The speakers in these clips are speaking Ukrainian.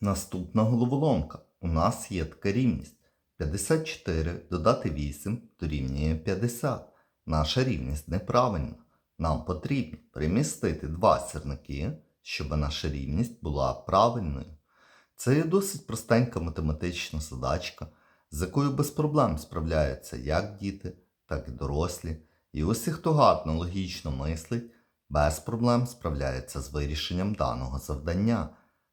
Наступна головоломка. У нас є така рівність. 54 додати 8 дорівнює 50. Наша рівність неправильна. Нам потрібно перемістити два сірники, щоб наша рівність була правильною. Це є досить простенька математична задачка, з якою без проблем справляються як діти, так і дорослі. І усі, хто гарно логічно мислить, без проблем справляється з вирішенням даного завдання.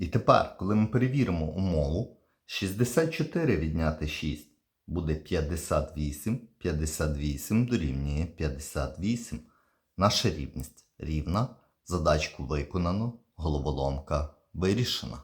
І тепер, коли ми перевіримо умову, 64 відняти 6 буде 58, 58 дорівнює 58. Наша рівність рівна, задачку виконано, головоломка вирішена.